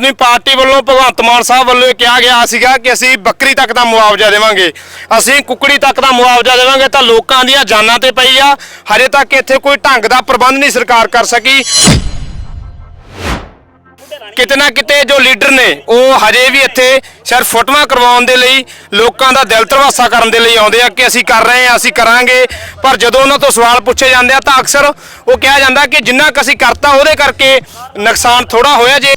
ਆਦਮੀ party ਵੱਲੋਂ ਭਗਵੰਤ ਮਾਨ ਸਾਹਿਬ ਵੱਲੋਂ ਇਹ ਕਿਹਾ ਗਿਆ ਸੀਗਾ ਕਿ ਅਸੀਂ ਬੱਕਰੀ ਤੱਕ ਦਾ ਮੁਆਵਜ਼ਾ ਦੇਵਾਂਗੇ। ਅਸੀਂ ਕੁੱਕੜੀ ਤੱਕ ਦਾ ਮੁਆਵਜ਼ਾ ਦੇਵਾਂਗੇ ਤਾਂ ਲੋਕਾਂ ਦੀਆਂ ਜਾਨਾਂ ਤੇ ਪਈ ਆ। ਹਜੇ ਤੱਕ ਇੱਥੇ ਕੋਈ ਢੰਗ ਦਾ ਪ੍ਰਬੰਧ ਨਹੀਂ ਸਰਕਾਰ ਕਰ ਸਕੀ। ਕਿਤੇ ਨਾ ਕਿਤੇ ਜੋ ਲੀਡਰ ਨੇ, ਉਹ ਹਜੇ ਵੀ ਇੱਥੇ ਸਿਰਫ ਫੋਟੋਆਂ ਕਰਵਾਉਣ ਦੇ ਲਈ, ਲੋਕਾਂ ਦਾ ਦਿਲ ਤਰਵਾਸਾ ਕਰਨ ਦੇ ਲਈ ਆਉਂਦੇ ਆ ਕਿ ਅਸੀਂ ਕਰ ਰਹੇ ਹਾਂ ਅਸੀਂ ਕਰਾਂਗੇ। ਪਰ ਜਦੋਂ ਉਹਨਾਂ ਤੋਂ ਸਵਾਲ ਪੁੱਛੇ ਜਾਂਦੇ ਆ ਤਾਂ ਅਕਸਰ ਉਹ ਕਿਹਾ ਜਾਂਦਾ ਕਿ ਜਿੰਨਾ ਕੁ ਅਸੀਂ ਕਰਤਾ ਉਹਦੇ ਕਰਕੇ ਨੁਕਸਾਨ ਥੋੜਾ ਹੋਇਆ ਜੇ।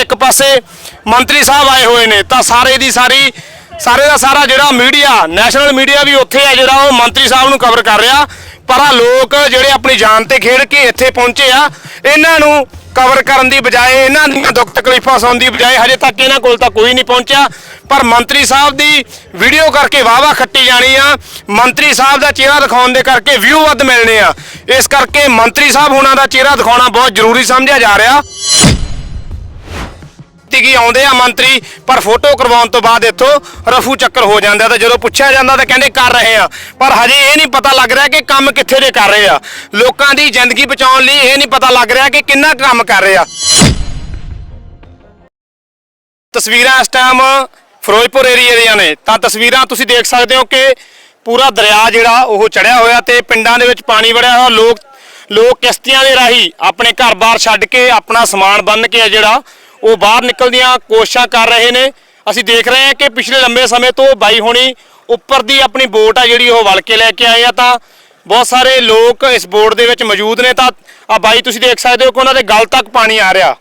ਇੱਕ ਪਾਸੇ ਮੰਤਰੀ ਸਾਹਿਬ ਆਏ ਹੋਏ ਨੇ, ਤਾਂ ਸਾਰੇ ਦੀ ਸਾਰੀ, ਸਾਰੇ ਦਾ ਸਾਰਾ ਜਿਹੜਾ ਮੀਡੀਆ, ਨੈਸ਼ਨਲ ਮੀਡੀਆ ਵੀ ਉੱਥੇ ਆ ਜਿਹੜਾ ਉਹ ਮੰਤਰੀ ਸਾਹਿਬ ਨੂੰ ਕਵਰ ਕਰ ਰਿਹਾ। ਪਰ ਆ ਲੋਕ ਜਿਹੜੇ ਆਪਣੀ ਜਾਨ ਤੇ ਖੇਡ ਕੇ ਇੱਥੇ ਪਹੁੰਚੇ ਆ, ਇਹਨਾਂ ਨੂੰ ਕਵਰ ਕਰਨ ਦੀ ਬਜਾਏ, ਇਹਨਾਂ ਦੀਆਂ ਦੁੱਖ ਤਕਲੀਫਾਂ ਸੁਣਨ ਦੀ ਬਜਾਏ ਹਜੇ ਤੱਕ ਇਹਨਾਂ ਕੋਲ ਤਾਂ ਕੋਈ ਨਹੀਂ ਪਹੁੰਚਿਆ। ਪਰ ਮੰਤਰੀ ਸਾਹਿਬ ਦੀ ਵੀਡੀਓ ਕਰਕੇ ਵਾਵਾ ਖੱਟੀ ਜਾਣੀ ਆ। ਮੰਤਰੀ ਸਾਹਿਬ ਦਾ ਚਿਹਰਾ ਦਿਖਾਉਣ ਦੇ ਕਰਕੇ ਵਿਊ ਵੱਧ ਮਿਲਣੇ ਆ। ਇਸ ਕਰਕੇ ਮੰਤਰੀ ਸਾਹਿਬ ਹੁਣਾਂ ਦਾ ਚਿਹਰਾ ਦਿਖਾਉਣਾ ਬਹੁਤ ਜ਼ਰੂਰੀ ਸਮਝਿਆ ਜਾ ਰਿਹਾ। ਕੀ ਆਉਂਦੇ ਆ ਮੰਤਰੀ, ਪਰ ਫੋਟੋ ਕਰਵਾਉਣ ਤੋਂ ਬਾਅਦ ਇੱਥੋਂ ਰਫੂ ਚੱਕਰ ਹੋ ਜਾਂਦਾ ਤਾਂ ਜਦੋਂ ਪੁੱਛਿਆ ਜਾਂਦਾ ਤਾਂ ਕਹਿੰਦੇ ਕਰ ਰਹੇ ਆ। ਪਰ ਹਜੇ ਇਹ ਨਹੀਂ ਪਤਾ ਲੱਗ ਰਿਹਾ ਕਿ ਕੰਮ ਕਿੱਥੇ ਦੇ ਕਰ ਰਹੇ ਆ। ਲੋਕਾਂ ਦੀ ਜ਼ਿੰਦਗੀ ਬਚਾਉਣ ਲਈ ਇਹ ਨਹੀਂ ਪਤਾ ਲੱਗ ਰਿਹਾ ਕਿ ਕਿੰਨਾ ਕੰਮ ਕਰ ਰਹੇ ਆ। ਤਸਵੀਰਾਂ ਇਸ ਟਾਈਮ ਫਿਰੋਜ਼ਪੁਰ ਏਰੀਆ ਦੀਆਂ ਨੇ। ਤਾਂ ਤਸਵੀਰਾਂ ਤੁਸੀਂ ਦੇਖ ਸਕਦੇ ਹੋ ਕਿ ਪੂਰਾ ਦਰਿਆ ਜਿਹੜਾ ਉਹ ਚੜਿਆ ਹੋਇਆ ਤੇ ਪਿੰਡਾਂ ਦੇ ਵਿੱਚ ਪਾਣੀ ਵੜਿਆ ਹੋਇਆ। ਲੋਕ ਲੋਕ ਕਿਸ਼ਤੀਆਂ ਦੇ ਰਾਹੀਂ ਆਪਣੇ ਘਰ-ਬਾਰ ਛੱਡ ਕੇ ਆਪਣਾ ਸਮਾਨ ਬੰਨ ਕੇ ਜਿਹੜਾ ਉਹ ਬਾਹਰ ਨਿਕਲਦੀਆਂ ਕੋਸ਼ਿਸ਼ਾਂ ਕਰ ਰਹੇ ਨੇ। ਅਸੀਂ ਦੇਖ ਰਹੇ ਹਾਂ ਕਿ ਪਿਛਲੇ ਲੰਬੇ ਸਮੇਂ ਤੋਂ ਬਾਈ ਹੋਣੀ ਉੱਪਰ ਦੀ ਆਪਣੀ ਬੋਟ ਆ ਜਿਹੜੀ ਉਹ ਵਲ ਕੇ ਲੈ ਕੇ ਆਏ ਆ ਤਾਂ ਬਹੁਤ ਸਾਰੇ ਲੋਕ ਇਸ ਬੋਰਡ ਦੇ ਵਿੱਚ ਮੌਜੂਦ ਨੇ ਤਾਂ ਆ ਬਾਈ ਤੁਸੀਂ ਦੇਖ ਸਕਦੇ ਹੋ ਕਿ ਉਹਨਾਂ ਦੇ ਗਲ ਤੱਕ ਪਾਣੀ ਆ ਰਿਹਾ।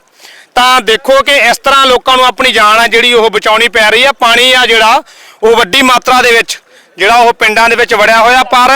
ਤਾਂ ਦੇਖੋ ਕਿ ਇਸ ਤਰ੍ਹਾਂ ਲੋਕਾਂ ਨੂੰ ਆਪਣੀ ਜਾਨ ਆ ਜਿਹੜੀ ਉਹ ਬਚਾਉਣੀ ਪੈ ਰਹੀ ਆ। ਪਾਣੀ ਆ ਜਿਹੜਾ ਉਹ ਵੱਡੀ ਮਾਤਰਾ ਦੇ ਵਿੱਚ ਜਿਹੜਾ ਉਹ ਪਿੰਡਾਂ ਦੇ ਵਿੱਚ ਵੜਿਆ ਹੋਇਆ, ਪਰ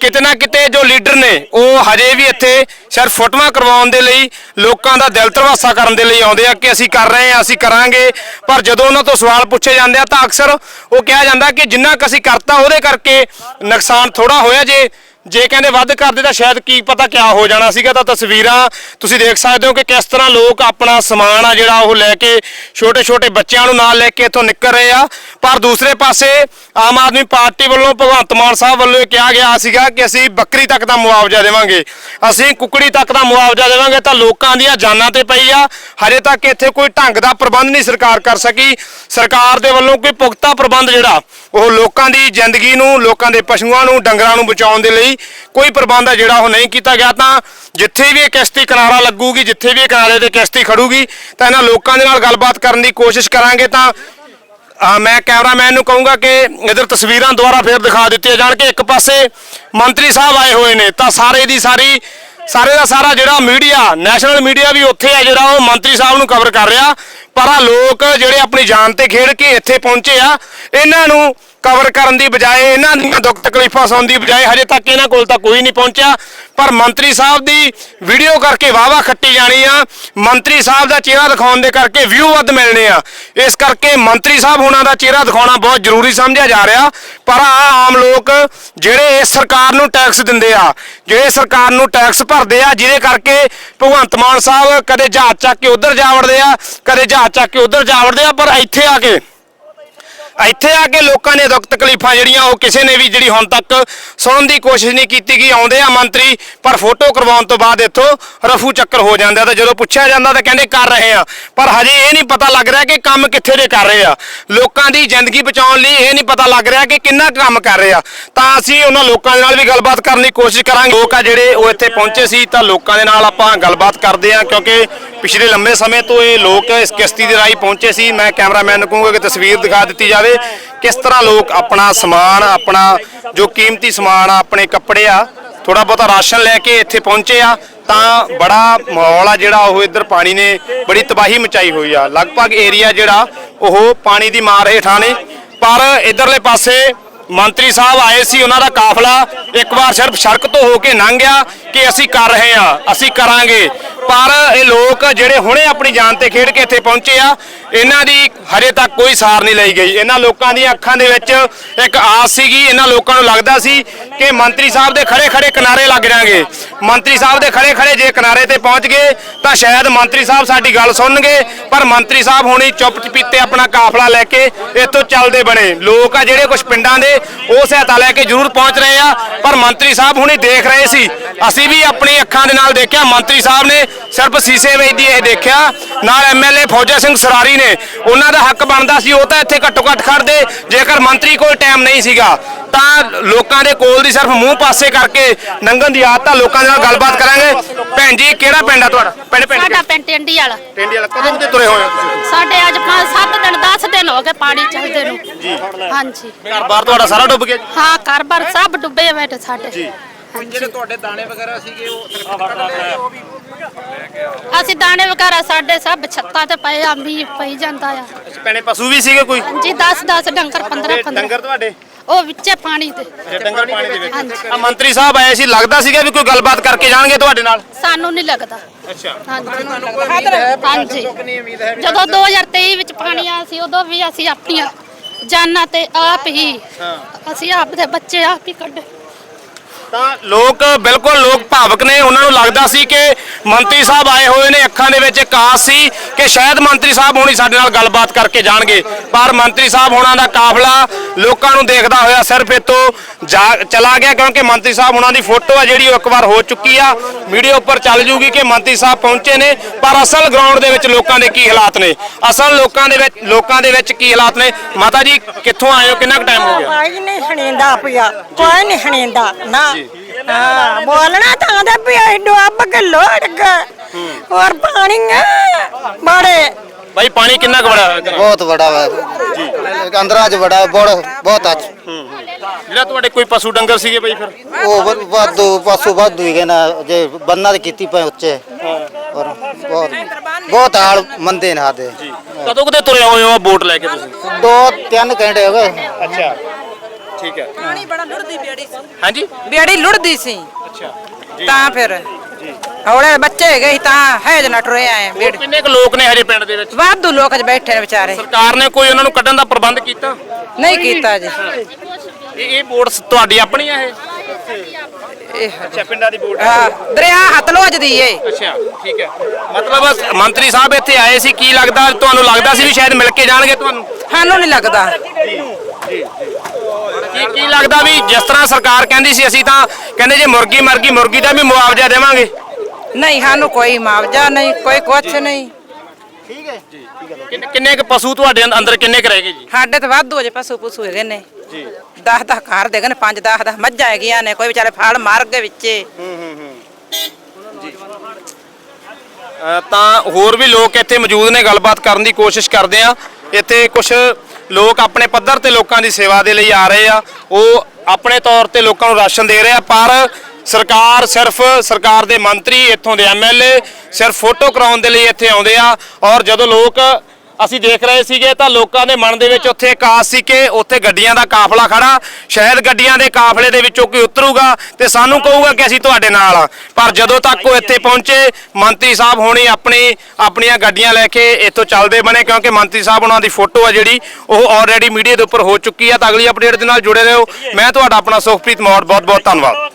ਕਿਤੇ ਨਾ ਕਿਤੇ ਜੋ ਲੀਡਰ ਨੇ, ਉਹ ਹਜੇ ਵੀ ਇੱਥੇ ਸਿਰਫ ਫੋਟੋਆਂ ਕਰਵਾਉਣ ਦੇ ਲਈ, ਲੋਕਾਂ ਦਾ ਦਿਲ ਧਰਵਾਸਾ ਕਰਨ ਦੇ ਲਈ ਆਉਂਦੇ ਆ ਕਿ ਅਸੀਂ ਕਰ ਰਹੇ ਹਾਂ, ਅਸੀਂ ਕਰਾਂਗੇ। ਪਰ ਜਦੋਂ ਉਹਨਾਂ ਤੋਂ ਸਵਾਲ ਪੁੱਛੇ ਜਾਂਦੇ ਆ, ਤਾਂ ਅਕਸਰ ਉਹ ਕਿਹਾ ਜਾਂਦਾ ਕਿ ਜਿੰਨਾ ਕੁ ਅਸੀਂ ਕਰਤਾ, ਉਹਦੇ ਕਰਕੇ ਨੁਕਸਾਨ ਥੋੜਾ ਹੋਇਆ ਜੇ। ਜੇ ਕਹਿੰਦੇ ਵੱਧ ਕਰਦੇ ਤਾਂ ਸ਼ਾਇਦ ਕੀ ਪਤਾ ਕਿਆ ਹੋ ਜਾਣਾ ਸੀਗਾ, ਤਾਂ ਤਸਵੀਰਾਂ ਤੁਸੀਂ ਦੇਖ ਸਕਦੇ ਹੋ ਕਿ ਕਿਸ ਤਰ੍ਹਾਂ ਲੋਕ ਆਪਣਾ ਸਮਾਨ ਆ ਜਿਹੜਾ ਉਹ ਲੈ ਕੇ ਛੋਟੇ ਛੋਟੇ ਬੱਚਿਆਂ ਨੂੰ ਨਾਲ ਲੈ ਕੇ ਇੱਥੋਂ ਨਿਕਲ ਰਹੇ ਆ। ਪਰ ਦੂਸਰੇ ਪਾਸੇ ਆਮ ਆਦਮੀ ਪਾਰਟੀ ਵੱਲੋਂ ਭਗਵੰਤ ਮਾਨ ਸਾਹਿਬ ਵੱਲੋਂ ਇਹ ਕਿਹਾ ਗਿਆ ਸੀਗਾ ਕਿ ਅਸੀਂ ਬੱਕਰੀ ਤੱਕ ਦਾ ਮੁਆਵਜ਼ਾ ਦੇਵਾਂਗੇ। ਅਸੀਂ ਕੁੱਕੜੀ ਤੱਕ ਦਾ ਮੁਆਵਜ਼ਾ ਦੇਵਾਂਗੇ ਤਾਂ ਲੋਕਾਂ ਦੀਆਂ ਜਾਨਾਂ ਤੇ ਪਈ ਆ। ਹਜੇ ਤੱਕ ਇੱਥੇ ਕੋਈ ਢੰਗ ਦਾ ਪ੍ਰਬੰਧ ਨਹੀਂ ਸਰਕਾਰ ਕਰ ਸਕੀ। ਸਰਕਾਰ ਦੇ ਵੱਲੋਂ ਕੋਈ ਪੁਖਤਾ ਪ੍ਰਬੰਧ ਜਿਹੜਾ ਉਹ ਲੋਕਾਂ ਦੀ ਜ਼ਿੰਦਗੀ ਨੂੰ, ਲੋਕਾਂ ਦੇ ਪਸ਼ੂਆਂ ਨੂੰ, ਡੰਗਰਾਂ ਨੂੰ ਬਚਾਉਣ ਦੇ ਲਈ ਕੋਈ ਪ੍ਰਬੰਧ ਹੈ ਜਿਹੜਾ ਉਹ ਨਹੀਂ ਕੀਤਾ ਗਿਆ ਤਾਂ ਜਿੱਥੇ ਵੀ ਇਹ ਕਿਸ਼ਤੀ ਕਿਨਾਰਾ ਲੱਗੂਗੀ, ਜਿੱਥੇ ਵੀ ਇਹ ਕਿਨਾਰੇ ਤੇ ਕਿਸ਼ਤੀ ਖੜੂਗੀ, ਤਾਂ ਇਹਨਾਂ ਲੋਕਾਂ ਦੇ ਨਾਲ ਗੱਲਬਾਤ ਕਰਨ ਦੀ ਕੋਸ਼ਿਸ਼ ਕਰਾਂਗੇ ਤਾਂ ਮੈਂ ਕੈਮਰਾਮੈਨ ਨੂੰ ਕਹੂੰਗਾ ਕਿ ਇਧਰ ਤਸਵੀਰਾਂ ਦੁਆਰਾ ਫੇਰ ਦਿਖਾ ਦਿੱਤੀਆਂ ਜਾਣ ਕਿ ਇੱਕ ਪਾਸੇ ਮੰਤਰੀ ਸਾਹਿਬ ਆਏ ਹੋਏ ਨੇ, ਤਾਂ ਸਾਰੇ ਦੀ ਸਾਰੀ ਸਾਰੇ ਦਾ ਸਾਰਾ ਜਿਹੜਾ ਮੀਡੀਆ ਨੈਸ਼ਨਲ ਮੀਡੀਆ ਵੀ ਉੱਥੇ ਆ ਜਿਹੜਾ ਉਹ ਮੰਤਰੀ ਸਾਹਿਬ ਨੂੰ ਕਵਰ ਕਰ ਰਿਹਾ। ਪਰ ਆ ਲੋਕ ਜਿਹੜੇ ਆਪਣੀ ਜਾਨ ਤੇ ਖੇਡ ਕੇ ਇੱਥੇ ਪਹੁੰਚੇ ਆ, ਇਹਨਾਂ ਨੂੰ ਕਵਰ ਕਰਨ ਦੀ ਬਜਾਏ ਇਹਨਾਂ ਦੀਆਂ ਦੁੱਖ ਤਕਲੀਫਾਂ ਸੁਣਨ ਦੀ ਬਜਾਏ ਹਜੇ ਤੱਕ ਇਹਨਾਂ ਕੋਲ ਤਾਂ ਕੋਈ ਨਹੀਂ ਪਹੁੰਚਿਆ। ਪਰ ਮੰਤਰੀ ਸਾਹਿਬ ਦੀ ਵੀਡੀਓ ਕਰਕੇ ਵਾਵਾ ਖੱਟੀ ਜਾਣੀ ਆ। ਮੰਤਰੀ ਸਾਹਿਬ ਦਾ ਚਿਹਰਾ ਦਿਖਾਉਣ ਦੇ ਕਰਕੇ ਵਿਊ ਵੱਧ ਮਿਲਣੇ ਆ। ਇਸ ਕਰਕੇ ਮੰਤਰੀ ਸਾਹਿਬ ਹੁਣਾਂ ਦਾ ਚਿਹਰਾ ਦਿਖਾਉਣਾ ਬਹੁਤ ਜ਼ਰੂਰੀ ਸਮਝਿਆ ਜਾ ਰਿਹਾ। ਪਰ ਆ ਆਮ ਲੋਕ ਜਿਹੜੇ ਇਸ ਸਰਕਾਰ ਨੂੰ ਟੈਕਸ ਦਿੰਦੇ ਆ, ਜਿਹੜੇ ਸਰਕਾਰ ਨੂੰ ਟੈਕਸ ਭਰਦੇ ਆ, ਜਿਹਦੇ ਕਰਕੇ ਭਗਵੰਤ ਮਾਨ ਸਾਹਿਬ ਕਦੇ ਜਹਾਜ਼ ਚੱਕ ਕੇ ਉਧਰ ਜਾ ਵੜਦੇ ਆ, ਕਦੇ ਜਹਾਜ਼ ਚੱਕ ਕੇ ਉਧਰ ਜਾ ਵੜਦੇ ਆ, ਪਰ ਇੱਥੇ ਆ ਕੇ ਇੱਥੇ ਆ ਕੇ ਲੋਕਾਂ ਨੇ ਦੁੱਖ ਤਕਲੀਫਾਂ ਜਿਹੜੀਆਂ ਉਹ ਕਿਸੇ ਨੇ ਵੀ ਜਿਹੜੀ ਹੁਣ ਤੱਕ ਸੁਣਨ ਦੀ ਕੋਸ਼ਿਸ਼ ਨਹੀਂ ਕੀਤੀ ਕਿ ਆਉਂਦੇ ਆ ਮੰਤਰੀ, ਪਰ ਫੋਟੋ ਕਰਵਾਉਣ ਤੋਂ ਬਾਅਦ ਇੱਥੋਂ ਰਫੂ ਚੱਕਰ ਹੋ ਜਾਂਦਾ ਤਾਂ ਜਦੋਂ ਪੁੱਛਿਆ ਜਾਂਦਾ ਤਾਂ ਕਹਿੰਦੇ ਕਰ ਰਹੇ ਆ। ਪਰ ਹਜੇ ਇਹ ਨਹੀਂ ਪਤਾ ਲੱਗ ਰਿਹਾ ਕਿ ਕੰਮ ਕਿੱਥੇ ਦੇ ਕਰ ਰਹੇ ਆ। ਲੋਕਾਂ ਦੀ ਜ਼ਿੰਦਗੀ ਬਚਾਉਣ ਲਈ ਇਹ ਨਹੀਂ ਪਤਾ ਲੱਗ ਰਿਹਾ ਕਿ ਕਿੰਨਾ ਕੁ ਕੰਮ ਕਰ ਰਹੇ ਆ। ਤਾਂ ਅਸੀਂ ਉਹਨਾਂ ਲੋਕਾਂ ਦੇ ਨਾਲ ਵੀ ਗੱਲਬਾਤ ਕਰਨ ਦੀ ਕੋਸ਼ਿਸ਼ ਕਰਾਂਗੇ। ਲੋਕ ਆ ਜਿਹੜੇ ਉਹ ਇੱਥੇ ਪਹੁੰਚੇ ਸੀ ਤਾਂ ਲੋਕਾਂ ਦੇ ਨਾਲ ਆਪਾਂ ਗੱਲਬਾਤ ਕਰਦੇ ਆ ਕਿਉਂਕਿ ਪਿਛਲੇ ਲੰਬੇ ਸਮੇਂ ਤੋਂ ਇਹ ਲੋਕ ਇਸ ਕਿਸ਼ਤੀ ਦੇ ਰਾਹੀਂ ਪਹੁੰਚੇ ਸੀ। ਮੈਂ ਕੈਮਰਾਮੈਨ ਨੂੰ ਕਹੂੰਗਾ ਕਿ ਤਸਵੀਰ ਦਿਖਾ ਦਿੱਤੀ ਜਾਵੇ। ਕਿਸ ਤਰ੍ਹਾਂ ਲੋਕ ਆਪਣਾ ਸਮਾਨ, ਆਪਣਾ ਜੋ ਕੀਮਤੀ ਸਮਾਨ ਆ, ਆਪਣੇ ਕੱਪੜੇ ਆ ਥੋੜਾ ਬਹੁਤਾ ਰਾਸ਼ਨ ਲੈ ਕੇ ਇੱਥੇ ਪਹੁੰਚੇ ਆ, ਤਾਂ ਬੜਾ ਮਾਹੌਲ ਆ ਜਿਹੜਾ ਉਹ ਇੱਧਰ ਪਾਣੀ ਨੇ ਬੜੀ ਤਬਾਹੀ ਮਚਾਈ ਹੋਈ ਆ। ਲਗਭਗ ਏਰੀਆ ਜਿਹੜਾ, ਉਹ ਪਾਣੀ ਦੀ ਮਾਰ ਹੇਠਾਂ ਨੇ। ਪਰ ਇਧਰਲੇ ਪਾਸੇ ਮੰਤਰੀ ਸਾਹਿਬ ਆਏ ਸੀ, ਉਹਨਾਂ ਦਾ ਕਾਫਲਾ ਇੱਕ ਵਾਰ ਸਿਰਫ ਸੜਕ ਤੋਂ ਹੋ ਕੇ ਲੰਘ ਗਿਆ ਕਿ ਅਸੀਂ ਕਰ ਰਹੇ ਹਾਂ ਅਸੀਂ ਕਰਾਂਗੇ। ਪਰ ਇਹ ਲੋਕ ਜਿਹੜੇ ਹੁਣੇ ਆਪਣੀ ਜਾਨ ਤੇ ਖੇਡ ਕੇ ਇੱਥੇ ਪਹੁੰਚੇ ਆ, ਇਹਨਾਂ ਦੀ ਹਜੇ ਤੱਕ ਕੋਈ ਸਾਰ ਨਹੀਂ ਲਈ ਗਈ। ਇਹਨਾਂ ਲੋਕਾਂ ਦੀਆਂ ਅੱਖਾਂ ਦੇ ਵਿੱਚ ਇੱਕ ਆਸ ਸੀਗੀ, ਇਹਨਾਂ ਲੋਕਾਂ ਨੂੰ ਲੱਗਦਾ ਸੀ ਕਿ ਮੰਤਰੀ ਸਾਹਿਬ ਦੇ ਖੜੇ ਖੜੇ ਕਿਨਾਰੇ ਲੱਗ ਜਾਣਗੇ। ਮੰਤਰੀ ਸਾਹਿਬ ਦੇ ਖੜੇ ਖੜੇ ਜੇ ਕਿਨਾਰੇ ਤੇ ਪਹੁੰਚ ਗਏ, ਤਾਂ ਸ਼ਾਇਦ ਮੰਤਰੀ ਸਾਹਿਬ ਸਾਡੀ ਗੱਲ ਸੁਣਨਗੇ, ਪਰ ਮੰਤਰੀ ਸਾਹਿਬ ਹੁਣੀ ਚੁੱਪ ਚਪੀਤੇ ਆਪਣਾ ਕਾਫਲਾ ਲੈ ਕੇ ਇੱਥੋਂ ਚੱਲਦੇ ਬਣੇ। ਲੋਕ ਆ ਜਿਹੜੇ ਕੁਝ ਪਿੰਡਾਂ ਦੇ, ਉਹ ਸਹਾਇਤਾ ਲੈ ਕੇ ਜ਼ਰੂਰ ਪਹੁੰਚ ਰਹੇ ਆ, ਪਰ ਮੰਤਰੀ ਸਾਹਿਬ ਹੁਣੀ ਦੇਖ ਰਹੇ ਸੀ। ਅਸੀਂ ਵੀ ਆਪਣੀ ਅੱਖਾਂ ਦੇ ਨਾਲ ਦੇਖਿਆ, ਮੰਤਰੀ ਸਾਹਿਬ ਨੇ ਸਿਰਫ ਸੀਸੇ ਵੇਚਦੀ ਇਹ ਦੇਖਿਆ। ਨਾਲ ਐਮਐਲਏ ਫੌਜਾ ਸਿੰਘ ਸਰਾਰੀ ਨੇ, ਉਹਨਾਂ ਦਾ ਹੱਕ ਬਣਦਾ ਸੀ, ਉਹ ਤਾਂ ਇੱਥੇ ਘੱਟੋ ਘੱਟ ਖੜਦੇ ਜੇਕਰ ਮੰਤਰੀ ਕੋਲ ਟਾਈਮ ਨਹੀਂ ਸੀਗਾ। ਤਾਂ ਲੋਕਾਂ ਦੇ ਕੋਲ ਦੀ ਸਿਰਫ ਮੂੰਹ ਪਾਸੇ ਕਰਕੇ ਨੰਗਨ ਦੀ ਆਦਤ ਆ, ਲੋਕਾਂ ਨਾਲ ਗੱਲਬਾਤ ਕਰਾਂਗੇ। ਭੈਣ ਜੀ ਕਿਹੜਾ ਪਿੰਡ ਆ ਤੁਹਾਡਾ? ਪਿੰਡ ਪਿੰਡ ਸਾਡਾ ਪਿੰਡ ਟੰਡੀ ਵਾਲਾ। ਟਿੰਡੀ ਵਾਲਾ। ਕਦੋਂ ਦੇ ਤੁਰੇ ਹੋਏ ਹੋ ਤੁਸੀਂ? ਸਾਡੇ ਅੱਜ 5-7 ਦਿਨ 10 ਦਿਨ ਹੋ ਗਏ ਪਾਣੀ ਚੱਲਦੇ ਨੂੰ। ਹਾਂਜੀ। ਘਰ ਬਾਰ ਤੁਹਾਡਾ ਸਾਰਾ ਡੁੱਬ ਗਿਆ ਜੀ? ਹਾਂ ਘਰ-ਬਾਰ ਸਭ ਡੁੱਬੇ ਹੋਏ ਨੇ ਸਾਡੇ। ਜਿਹੜੇ ਤੁਹਾਡੇ ਦਾਣੇ ਵਗੈਰਾ ਸੀਗੇ ਉਹ ਸਰਕਾਰ ਅਸੀਂ ਦਾਣੇ ਵਗੈਰਾ ਸਾਡੇ ਸਭ ਛੱਤਾਂ ਤੇ ਪਏ ਆ ਮੀਂਹ ਪਈ ਜਾਂਦਾ ਆ। ਭੈਣੇ ਪਸ਼ੂ ਵੀ ਸੀਗੇ ਕੋਈ? ਹਾਂਜੀ 10-10 ਡੰਗਰ 15-15 ਡੰਗਰ ਤੁਹਾਡੇ? ਉਹ ਵਿੱਚੇ ਪਾਣੀ ਦੇ। ਅੱਛਾ ਡੰਗਰ ਪਾਣੀ ਦੇ ਵਿੱਚ। ਹਾਂਜੀ। ਆ ਮੰਤਰੀ ਸਾਹਿਬ ਆਏ ਸੀ ਲੱਗਦਾ ਸੀਗਾ ਵੀ ਕੋਈ ਗੱਲਬਾਤ ਕਰਕੇ ਜਾਣਗੇ ਤੁਹਾਡੇ ਨਾਲ? ਸਾਨੂੰ ਨਹੀਂ ਲੱਗਦਾ। ਅੱਛਾ। ਹਾਂਜੀ। ਹਾਂਜੀ। ਜਦੋਂ 2023 ਵਿੱਚ ਪਾਣੀ ਆਇਆ ਸੀ ਉਦੋਂ ਵੀ ਅਸੀਂ ਆਪਣੀਆਂ ਜਾਨਾਂ ਤੇ ਆਪ ਹੀ। ਅਸੀਂ ਆਪ ਦੇ ਬੱਚੇ ਆਪ ਹੀ ਕੱਢੇ। ਤਾਂ ਲੋਕ ਬਿਲਕੁਲ ਲੋਕ ਭਾਵਕ ਨੇ। ਉਹਨਾਂ ਨੂੰ ਲੱਗਦਾ ਸੀ ਕਿ ਮੰਤਰੀ ਸਾਹਿਬ ਆਏ ਹੋਏ ਨੇ ਅੱਖਾਂ ਦੇ ਵਿੱਚ ਇੱਕ ਆਸ ਸੀ। ਕਿ ਸ਼ਾਇਦ ਮੰਤਰੀ ਸਾਹਿਬ ਹੋਣੀ ਸਾਡੇ ਨਾਲ ਗੱਲਬਾਤ ਕਰਕੇ ਜਾਣਗੇ। ਪਰ ਮੰਤਰੀ ਸਾਹਿਬ ਹੋਣਾ ਦਾ ਕਾਫਲਾ ਲੋਕਾਂ ਨੂੰ ਦੇਖਦਾ ਹੋਇਆ ਸਿਰਫ ਜਾ- ਚਲਾ ਗਿਆ ਕਿਉਂਕਿ ਮੰਤਰੀ ਸਾਹਿਬ ਹੋਣਾ ਦੀ ਫੋਟੋ ਆ ਜਿਹੜੀ ਉਹ ਇੱਕ ਵਾਰ ਹੋ ਚੁੱਕੀ ਆ। ਵੀਡੀਓ ਉੱਪਰ ਚੱਲ ਜੂਗੀ ਕਿ ਮੰਤਰੀ ਸਾਹਿਬ ਪਹੁੰਚੇ ਨੇ ਪਰ ਅਸਲ ਗਰਾਊਂਡ ਦੇ ਵਿੱਚ ਲੋਕਾਂ ਦੇ ਕੀ ਹਾਲਾਤ ਨੇ? ਅਸਲ ਲੋਕਾਂ ਦੇ ਵਿੱਚ ਲੋਕਾਂ ਦੇ ਵਿੱਚ ਕੀ ਹਾਲਾਤ ਨੇ? ਮਾਤਾ ਜੀ ਕਿੱਥੋਂ ਆਏ ਹੋ? ਕਿੰਨਾ ਕੁ ਟਾਈਮ ਹੋ ਗਿਆ? ਕੋਈ ਨਹੀਂ ਹਣੀਂਦਾ ਪਿਆ। ਕੋਈ ਨਹੀਂ ਹਣੀਂਦਾ ਨਾ ਹਾਂ ਬੋਲਣਾ ਤਾਂ ਦਾ ਪਿਆ ਡੁੱਬ ਕੇ ਲੋੜ ਕੇ ਹੋਰ ਪਾਣੀ ਆ, ਬੜੇ ਬਾਈ ਪਾਣੀ ਕਿੰਨਾ ਕੁ ਬੜਾ ਹੈ ਬਹੁਤ ਬੜਾ ਵਾ। ਜੀ। ਅੰਦਰਾਂ ਚ ਬੜਾ ਬੜ ਬਹੁਤ ਅੱਛ ਜਿਹੜਾ ਤੁਹਾਡੇ ਕੋਈ ਪਸ਼ੂ ਡੰਗਰ ਸੀਗੇ ਬਈ ਫਿਰ? ਉਹ ਵਾਧੂ ਪਾਸੋਂ ਵਾਧੂ ਹੀ ਨਾ ਜੇ ਬੰਨਾ ਤੇ ਕੀਤੀ ਪਏ ਉੱਚੇ। ਔਰ ਬਹੁਤ ਬਹੁਤ ਹਾਲ ਮੰਦੇ ਨੇ ਹਾਦੇ ਕਦੋਂ ਕਦੇ ਤੁਰੇ ਹੋਏ ਹੋ ਬੋਟ ਲੈ ਕੇ ਤੁਸੀਂ? ਦੋ ਤਿੰਨ ਘੰਟੇ ਹੋ ਗਏ। ਅੱਛਾ। ਠੀਕ ਹੈ। ਪਾਣੀ ਬੜਾ ਲੁੜਦੀ ਬੇੜੀ ਸੀ। ਹਾਂਜੀ? ਬੇੜੀ ਲੁੜਦੀ ਸੀ। ਅੱਛਾ। ਤਾਂ ਫਿਰ ਹੌਲੇ ਬੱਚੇ ਗਏ ਤਾਂ ਹੈਜ ਨਾ ਟੁਰੇ ਆਏ ਬੇੜ ਕਿੰਨੇ ਕੁ ਲੋਕ ਨੇ ਹਜੇ ਪਿੰਡ ਦੇ ਵਿੱਚ? ਵਾਧੂ ਲੋਕ ਚ ਬੈਠੇ ਨੇ ਵਿਚਾਰੇ। ਸਰਕਾਰ ਨੇ ਕੋਈ ਉਹਨਾਂ ਨੂੰ ਕੱਢਣ ਦਾ ਪ੍ਰਬੰਧ ਕੀਤਾ? ਨਹੀਂ ਕੀਤਾ ਜੀ। ਇਹ ਇਹ ਸ- ਤੁਹਾਡੀ ਆਪਣੀ ਆ ਇਹ? ਇਹ ਅੱਛਾ ਪਿੰਡਾਂ ਦੀ ਬੋਟ ਆਹ, ਦਰਿਆ ਹਤਲੋਜ ਦੀ ਏ। ਅੱਛਾ ਠੀਕ ਹੈ। ਮਤਲਬ ਮੰਤਰੀ ਸਾਹਿਬ ਇੱਥੇ ਆਏ ਸੀ ਕੀ ਲੱਗਦਾ? ਤੁਹਾਨੂੰ ਲੱਗਦਾ ਸੀ ਵੀ ਸ਼ਾਇਦ ਮਿਲ ਕੇ ਜਾਣਗੇ ਤੁਹਾਨੂੰ? ਸਾਨੂੰ ਨਹੀਂ ਲੱਗਦਾ। ਕੀ ਕੀ ਲੱਗਦਾ ਵੀ ਜਿਸ ਤਰ੍ਹਾਂ ਸਰਕਾਰ ਕਹਿੰਦੀ ਸੀ ਅਸੀਂ ਤਾਂ ਕਹਿੰਦੇ ਜੇ ਮੁਰਗੀ ਮਰ ਗਈ ਮੁਰਗੀ ਦਾ ਵੀ ਮੁਆਵਜ਼ਾ ਦੇਵਾਂਗੇ? ਨਹੀਂ ਸਾਨੂੰ ਕੋਈ ਮੁਆਵਜ਼ਾ ਨਹੀਂ ਕੋਈ ਕੁਛ ਨਹੀਂ। ਕਿੰਨੇ ਕਿੰਨੇ ਕੁ ਪਸ਼ੂ ਤੁਹਾਡੇ ਅੰਦ- ਅੰਦਰ ਕਿੰਨੇ ਕੁ ਰਹਿ ਗਏ ਜੀ? ਸਾਡੇ ਤਾਂ ਵਾਧੂ ਅਜੇ ਪਸ਼ੂ ਪਸ਼ੂ ਹੈਗੇ ਨੇ। ਜੀ। 10 10 ਘਰ ਦੇ ਗਏ ਨੇ 5 10 10 ਮੱਝਾਂ ਹੈਗੀਆਂ ਨੇ ਕੋਈ ਵਿਚਾਰੇ ਫਲ ਮਾਰ ਗਏ ਵਿੱਚੇ। ਅ, ਤਾਂ ਹੋਰ ਵੀ ਲੋਕ ਇੱਥੇ ਮੌਜੂਦ ਨੇ ਗੱਲਬਾਤ ਕਰਨ ਦੀ ਕੋਸ਼ਿਸ਼ ਕਰਦੇ ਆ। ਇੱਥੇ ਕੁਝ ਲੋਕ ਆਪਣੇ ਪੱਧਰ ਤੇ ਲੋਕਾਂ ਦੀ ਸੇਵਾ ਦੇ ਲਈ ਆ ਰਹੇ ਆ। ਉਹ ਆਪਣੇ ਤੌਰ ਤੇ ਲੋਕਾਂ ਨੂੰ ਰਾਸ਼ਨ ਦੇ ਰਹੇ ਆ, ਪਰ ਸਰਕਾਰ ਸਿਰਫ ਸਰਕਾਰ ਦੇ ਮੰਤਰੀ, ਇੱਥੋਂ ਦੇ ਐਮਐਲਏ ਸਿਰਫ ਫੋਟੋ ਕਰਾਉਣ ਦੇ ਲਈ ਇੱਥੇ ਆਉਂਦੇ ਆ। ਔਰ ਜਦੋਂ ਲੋਕ ਅਸੀਂ ਦੇਖ ਰਹੇ ਸੀਗੇ ਤਾਂ ਲੋਕਾਂ ਦੇ ਮਨ ਦੇ ਵਿੱਚ ਉੱਥੇ ਇੱਕ ਆਸ ਸੀ ਕਿ ਉੱਥੇ ਗੱਡੀਆਂ ਦਾ ਕਾਫਲਾ ਖੜਾ ਸ਼ਾਇਦ ਗੱਡੀਆਂ ਦੇ ਕਾਫਲੇ ਦੇ ਵਿੱਚੋਂ ਕੋਈ ਉਤਰੂਗਾ ਤੇ ਸਾਨੂੰ ਕਹੂਗਾ ਕਿ ਅਸੀਂ ਤੁਹਾਡੇ ਨਾਲ ਆ। ਪਰ ਜਦੋਂ ਤੱਕ ਉਹ ਇੱਥੇ ਪਹੁੰਚੇ ਮੰਤਰੀ ਸਾਹਿਬ ਹੋਣੀ ਆਪਣੀ ਆਪਣੀਆਂ ਗੱਡੀਆਂ ਲੈ ਕੇ ਇੱਥੋਂ ਚੱਲਦੇ ਬਣੇ ਕਿਉਂਕਿ ਮੰਤਰੀ ਸਾਹਿਬ ਉਹਨਾਂ ਦੀ ਫੋਟੋ ਆ ਜਿਹੜੀ ਉਹ ਆਲਰੇਡੀ ਮੀਡੀਆ ਦੇ ਉੱਪਰ ਹੋ ਚੁੱਕੀ ਆ ਤਾਂ ਅਗਲੀ ਅਪਡੇਟ ਦੇ ਨਾਲ ਜੁੜੇ ਰਹੋ। ਮੈਂ ਤੁਹਾਡਾ ਆਪਣਾ ਸੁਖਪ੍ਰੀਤ ਮੌੜ ਬਹੁਤ ਬਹੁਤ ਧੰਨਵਾਦ।